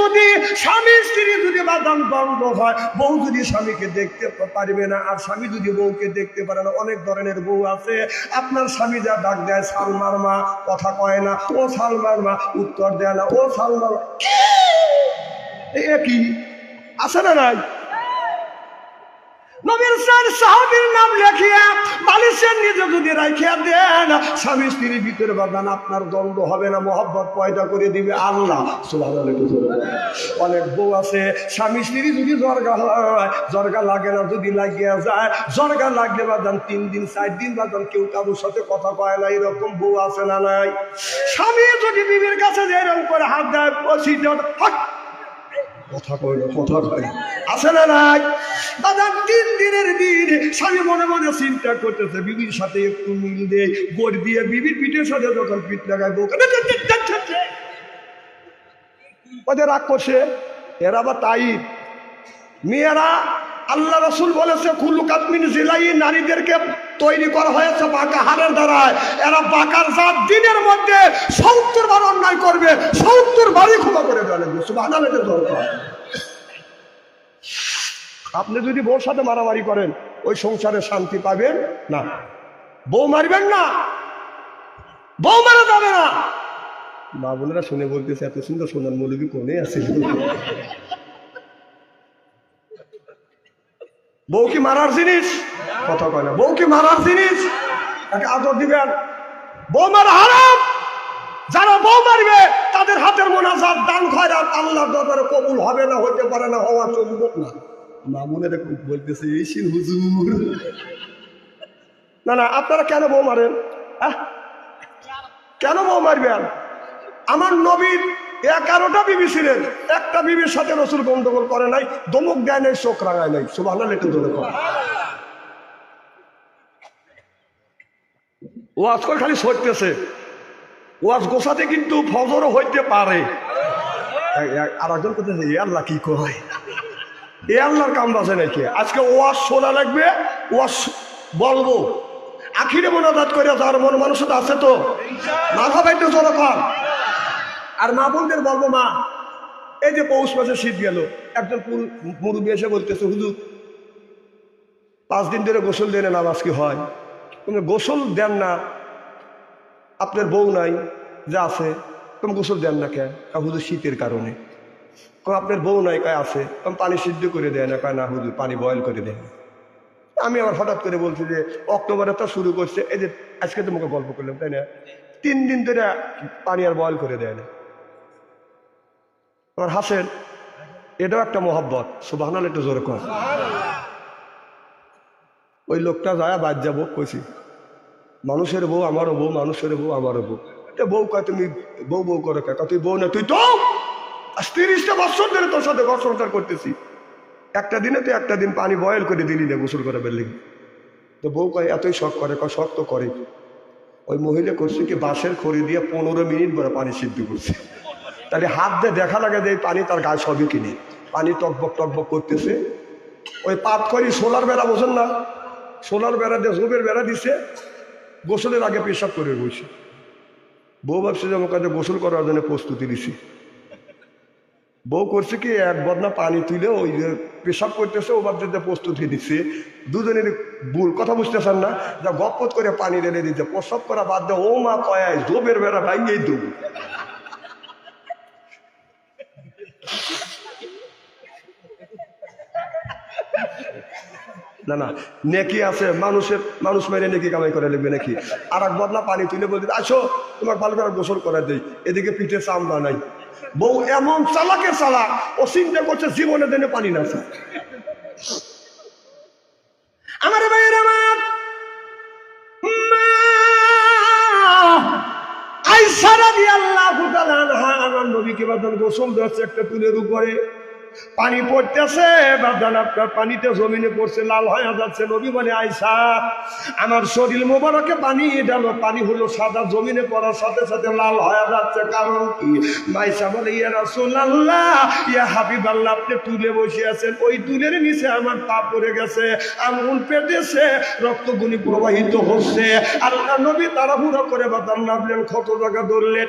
যদি স্বামী, স্ত্রী যদি বাদাম দ্বন্দ্ব হয়, বউ যদি স্বামীকে দেখতে পারবে না, আর স্বামী যদি বউকে দেখতে পারে না, অনেক ধরনের বউ আছে। আপনার স্বামী যা ডাক দেয়, সালমার মা, কথা কয় না, ও সালমার মা, উত্তর দেয় না, ও সালমার মা। এ কি? আছে না নাই? নাম লেখিয়া বালিশের নিজে যদি রাখিয়া দেন, স্বামী স্ত্রীর ভিতরে বাদান আপনার দ্বন্দ্ব হবে না, মহব্বত পয়দা করে দিবে আল্লাহ। জোরে অনেক বউ আছে, স্বামী স্ত্রী যদি জর্গা হয়, জর্গা লাগে না, যদি লাগিয়া যায়, জর্গা লাগলে বাদান তিন দিন, চার দিন বাদান কেউ কারোর সাথে কথা কয় না, এরকম বউ আছে না নাই? স্বামী যদি বিবির কাছে যে এরকম করে হাত দেয় কথা কয় কথা না। আছে না নাই? দাদা তিন দিনের দিন। স্বামী মনে মনে চিন্তা করতেছে, বিবির সাথে একটু মিল দে গোড় দিয়ে বিবির পিঠের সাথে যখন পিঠ লাগায় বউ ওদের রাগ করছে। এরা বা তাই মেয়েরা, আল্লাহ রসুল বলেছে কুল্লু কাতমিন জিলাই নারীদেরকে তৈরি করা হয়েছে বাঁকা হারের দ্বারায়। এরা বাঁকার জাত দিনের মধ্যে সত্তর বার অন্যায় করবে, সত্তর বারই ক্ষমা করে দেওয়া লাগবে দরকার আপনি যদি বউর সাথে মারামারি করেন, ওই সংসারে শান্তি পাবেন না। বউ মারবেন না। বউ মারা যাবে না। মা বোনেরা শুনে বলতেছে, এত সুন্দর সোনার মৌলবী কোনে আছে? বউ কি মারার জিনিস? কথা কয় না। বউ কি মারার জিনিস? তাকে আদর দিবেন। বউ মারা হারাম। যারা বউ মারবে, তাদের হাতের মোনাজাত দান খয়রাত আল্লাহর দরবারে কবুল হবে না, হতে পারে না, হওয়া চলবে না। মামুনের বলতেছে এই শিন হুজুর। না না আপনারা কেন বউ মারেন? কেন বউ মারবেন? আমার নবীর এগারোটা বিবি ছিলেন। একটা বিবির সাথে রসুল গন্ডগোল করে নাই দমক দেয় নাই চোখ রাঙায় নাই। সুবাহ একটু ধরে কর ওয়াজ করে খালি সরতেছে। ওয়াজ গোসাতে কিন্তু ফজরও হইতে পারে। আর একজন এ আল্লাহ কি কয়? এ আল্লাহর কাম বাজে নাকি? আজকে ওয়াজ শোনা লাগবে, ওয়াজ বলব। আখিরে মোনাজাত করে যার মন মানুষটা আছে তো, মাথা বাইতে জনকর আর মা বোনদের বলব, মা, এই যে পৌষ মাসে শীত গেল, একজন মুরব্বী এসে বলতেছে, হুজুর, পাঁচ দিন ধরে গোসল দেন নামাজ কি হয়? তুমি গোসল দেন না, আপনার বউ নাই, যা আছে, তুমি গোসল দেন না কা হুজুর, শীতের কারণে। কয়, আপনার বউ নাই, কয়, আছে? তুমি পানি সিদ্ধ করে দেয় না, কয়, না, হুজুর, পানি বয়েল করে দেয়। আমি আবার হঠাৎ করে বলছি যে, অক্টোবরে তো শুরু করছে। এই যে, আজকে তোমাকে গল্প করলাম, তাই না? তিন দিন ধরে পানি আর বয়েল করে দেয় না। আবার হাসেন, এটাও একটা মহব্বত। সুবাহ একটু জোরে কর ওই লোকটা যায়, বাদ যাব কইছি। মানুষের বউ আমারও বউ, মানুষের বউ আমারও বউ। এটা বউ কয়, তুমি বউ বউ করে কে তুই বউ না, তুই তো তিরিশটা বছর ধরে তোর সাথে ঘর সংসার করতেছি। একটা দিনে তুই একটা দিন পানি বয়েল করে দিলি না গোসল করে বেরলি তো বউ কয়, এতই শখ করে, কয়, শখ তো করে ওই মহিলা করছে কি, বাঁশের খড়ি দিয়ে পনেরো মিনিট পরে পানি সিদ্ধ করছে। তাহলে হাত দিয়ে দেখা লাগে যে পানি তার গায়ে সবই কিনে। পানি টকবক টকবক করতেছে। ওই পাত করি সোলার বেড়া, বোঝেন না? সোলার বেড়া দিয়ে জোবের বেড়া দিছে। গোসলের আগে পেশাব করে বসে। বউ ভাবছে যে আমার কাছে গোসল করার জন্য প্রস্তুতি দিছি। বউ করছে কি, এক বদনা পানি তুলে ওই যে পেশাব করতেছে, ও ভাবছে যে প্রস্তুতি দিচ্ছে। দুজনের ভুল, কথা বুঝতেছেন না? যা গপত করে পানি ঢেলে দিতে প্রসব করা বাদ দিয়ে, ও মা কয়ায় জোবের বেড়া ভাঙিয়েই দেবো। না না, নেকি আছে, মানুষের, মানুষ মেরে নেকি কামাই করে লিখবে নাকি? আর এক বদলা পানি তুলে বলতে আসো তোমার ভালো করে গোসল করে দেই, এদিকে পিঠে চামড়া নাই। বউ এমন চালাকে চালাক, ও চিন্তা করছে জীবনে দিনে পানি না। আমার ভাইয়ের আমার আইসারা দিয়ে আল্লাহ নবীকে বাদন গোসল দেওয়া একটা তুলের উপরে পানি পড়তেছে বাদান পানিতে জমিনে পড়ছে, লাল হয়ে যাচ্ছে। নবী বলে আইসা আমার শরীর মোবারকে পানি ডাল পানি হলো সাদা, জমিনে পড়ার সাথে সাথে লাল হয়ে যাচ্ছে। কারণ কি? মাইসা বলে, ইয়া রাসূলুল্লাহ, ইয়া হাবিবাল্লাহ, আপনি তুলে বসে আছেন, ওই তুলের নিচে আমার পা পড়ে গেছে আঙুল পেটেছে, রক্তগুলি প্রবাহিত হচ্ছে। আল্লাহ নবী তাড়াহুড়ো করে বাদাম নামলেন ক্ষত জায়গা ধরলেন।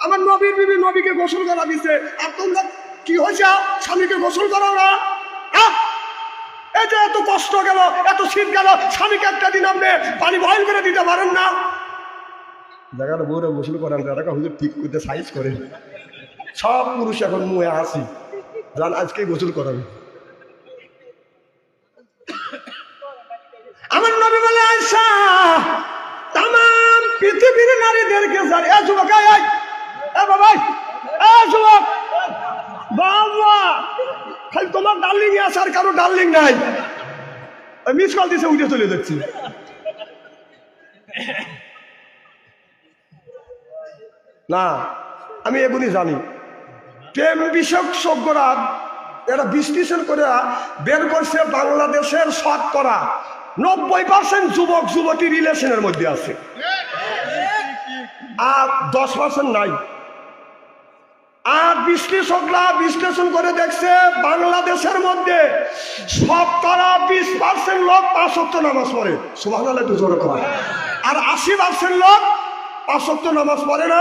আমার নবীর বিবি নবীকে গোসল করা দিছে। আর তোমরা কি হয়েছে? স্বামীকে গোসল করাও না। আহ! এই যে এত কষ্ট গেল, এত শীত গেল, স্বামীকে একটা দিন আপনি পানি বয়ল করে দিতে পারেন না। দেখাটা বউরে গোসল করেন তারা হুজুর ঠিক করতে সাইজ করে সব পুরুষ এখন মুয়ে আসি যান আজকে গোসল করাবে। আমার নবী বলে, আয়সা পৃথিবীর নারীদেরকে স্যার এ যুবক খালি তোমার ডার্লিং আছে আর কারও ডার্লিং নাই। মিস কল দিছে, উঠে চলে যাচ্ছি। না, আমি এগুলি জানি। প্রেম বিশেষজ্ঞরা এরা বিশ্লেষণ করে বের করছে বাংলাদেশের শতকরা নব্বই পার্সেন্ট যুবক যুবতী রিলেশনের মধ্যে আছে। আর দশ পার্সেন্ট নাই। আর বিশ্লেষকরা বিশ্লেষণ করে দেখছে, বাংলাদেশের মধ্যে শতকরা বিশ পার্সেন্ট লোক পাঁচত্ব নামাজ পড়ে। একটু জোরে করা আর আশি পার্সেন্ট লোক পাঁচত্ব নামাজ পড়ে না।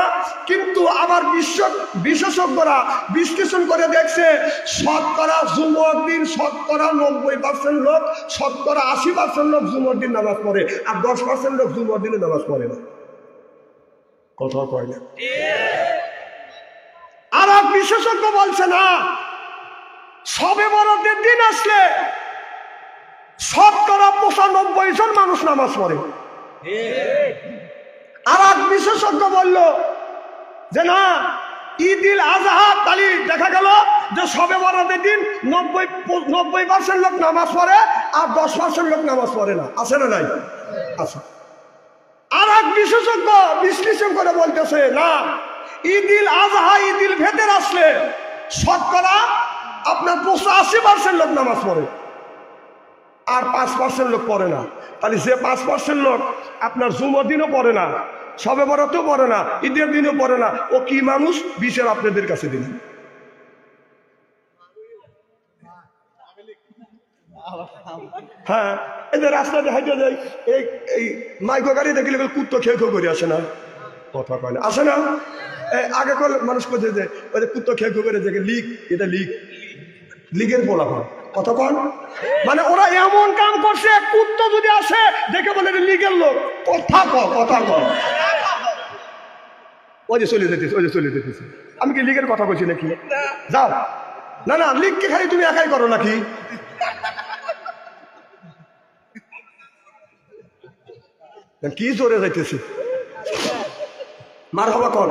কিন্তু আবার বিশ্ব বিশেষজ্ঞরা বিশ্লেষণ করে দেখছে, শতকরা জুমর দিন শতকরা নব্বই পার্সেন্ট লোক, শতকরা আশি পার্সেন্ট লোক জুমর দিন নামাজ পড়ে। আর দশ পার্সেন্ট লোক জুমর দিনে নামাজ পড়ে না। কথা কয় না আর এক বিশেষজ্ঞ বলছে, না, সবে বরাদের দিন আসলে শতকরা পঁচানব্বই জন মানুষ নামাজ পড়ে। আর এক বিশেষজ্ঞ বলল যে, না ঈদিল আজহা তালি দেখা গেল যে সবে বরাদের দিন নব্বই নব্বই পার্সেন্ট লোক নামাজ পড়ে আর দশ পার্সেন্ট লোক নামাজ পড়ে না। আছে না নাই? আচ্ছা। আর এক বিশেষজ্ঞ বিশ্লেষণ করে বলতেছে, না, ঈদিল আজহা, ঈদিল ভেদের আসলে শতকরা আপনার পঁচাশি পার্সেন্ট লোক নামাজ পড়ে আর পাঁচ পার্সেন্ট লোক পড়ে না। তাহলে যে পাঁচ পার্সেন্ট লোক আপনার জুমর দিনও পড়ে না, সবে বরাতেও পড়ে না, ঈদের দিনও পড়ে না, ও কি মানুষ? বিচার আপনাদের কাছে দিন হ্যাঁ এই যে রাস্তাতে হাইটে যাই এই এই মাইকো গাড়ি দেখলে কুত্তো খেয়ে খেয়ে করে আসে না। কথা কয় না। আসে না? আগে কল মানুষ করছে যে, ওই যে কুত্তো খেয়ে খেয়ে করে যে লিক, এটা লিক। লিগের বলা হয় কথা কন। মানে ওরা এমন কাম করছে, কুত্তো যদি আসে, দেখে বলে লিগের লোক। কথা ক কথা ক ওই যে চলে যেতেছে, ওই যে চলে যেতেছে। আমি কি লিগের কথা বলছি নাকি? যাও। না না লিগকে খালি তুমি একাই করো নাকি? কি জোরে যাইতেছে মার হবা কর